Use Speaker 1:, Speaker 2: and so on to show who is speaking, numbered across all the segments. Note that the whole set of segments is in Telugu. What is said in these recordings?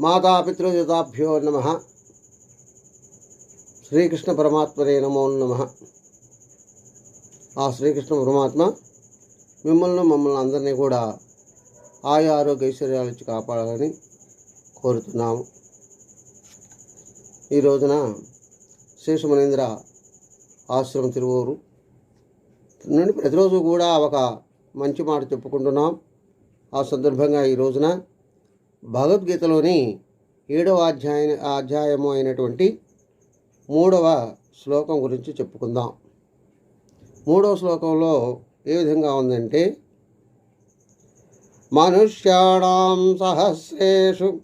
Speaker 1: మాతాపితృయుతాభ్యో నమ. శ్రీకృష్ణ పరమాత్మనే నమో నమ. ఆ శ్రీకృష్ణ పరమాత్మ మిమ్మల్ని మమ్మల్ని అందరినీ కూడా ఆయా ఆరోగ్య ఐశ్వర్యాల నుంచి కాపాడాలని కోరుతున్నాము. ఈ రోజున శేషమనేంద్ర ఆశ్రమం తిరువూరు నుండి ప్రతిరోజు కూడా ఒక మంచి మాట చెప్పుకుంటున్నాం. ఆ సందర్భంగా ఈ రోజున భగవద్గీతలోని ఏడవ అధ్యాయ అధ్యాయము అయినటువంటి మూడవ శ్లోకం గురించి చెప్పుకుందాం. మూడవ శ్లోకంలో ఏ విధంగా ఉందంటే మనుష్యాణం సహస్రేషు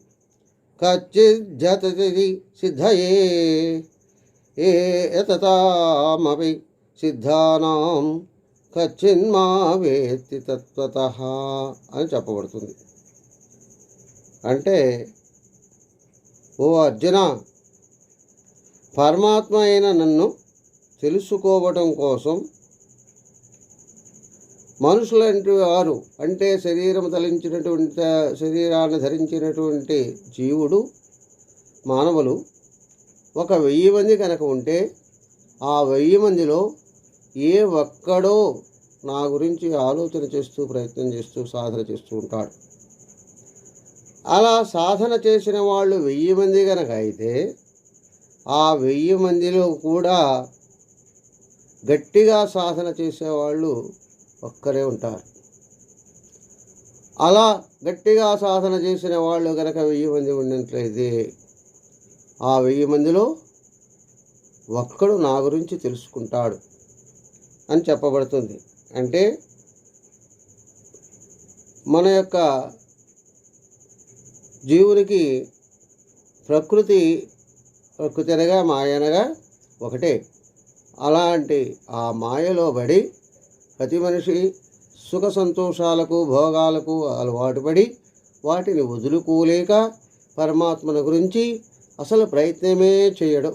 Speaker 1: కచ్చిజ్జతతి సిద్ధయే ఏ ఎతతామపి సిద్ధానాం కచ్చిన్మా వేత్తి తత్వత అని చెప్పబడుతుంది. అంటే ఓ అర్జున పరమాత్మ అయిన నన్ను తెలుసుకోవటం కోసం మనుషులంటి వారు అంటే శరీరం తలించినటువంటి శరీరాన్ని ధరించినటువంటి జీవుడు మానవులు ఒక వెయ్యి మంది కనుక ఉంటే ఆ వెయ్యి మందిలో ఏ ఒక్కడో నా గురించి ఆలోచన చేస్తూ ప్రయత్నం చేస్తూ సాధన చేస్తూ ఉంటాడు. అలా సాధన చేసిన వాళ్ళు వెయ్యి మంది కనుక అయితే ఆ వెయ్యి మందిలో కూడా గట్టిగా సాధన చేసేవాళ్ళు ఒక్కరే ఉంటారు. అలా గట్టిగా సాధన చేసిన వాళ్ళు కనుక వెయ్యి మంది ఉన్నట్లయితే ఆ వెయ్యి మందిలో ఒక్కడు నా గురించి తెలుసుకుంటాడు అని చెప్పబడుతుంది. అంటే మన యొక్క జీవునికి ప్రకృతి ప్రకృతి అనగా మాయ అనగా ఒకటే. అలాంటి ఆ మాయలో పడి ప్రతి మనిషి సుఖ సంతోషాలకు భోగాలకు అలవాటు పడి వాటిని వదులుకోలేక పరమాత్మను గురించి అసలు ప్రయత్నమే చేయడం.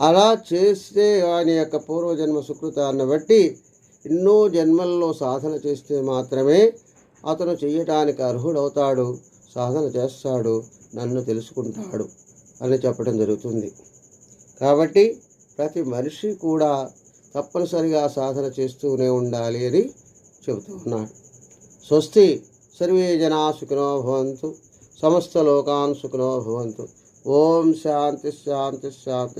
Speaker 1: అలా చేస్తే వాని యొక్క పూర్వజన్మ సుకృతాన్ని బట్టి ఎన్నో జన్మల్లో సాధన చేస్తే మాత్రమే అతను చేయటానికి అర్హుడవుతాడు సాధన చేస్తాడు నన్ను తెలుసుకుంటాడు అని చెప్పడం జరుగుతుంది. కాబట్టి ప్రతి మనిషి కూడా తప్పనిసరిగా సాధన చేస్తూనే ఉండాలి అని చెబుతూ ఉన్నాడు. స్వస్తి సర్వే జనా సుఖినో భవంతు సమస్త లోకాన్ సుఖినో భవంతు. ఓం శాంతి శాంతి శాంతి.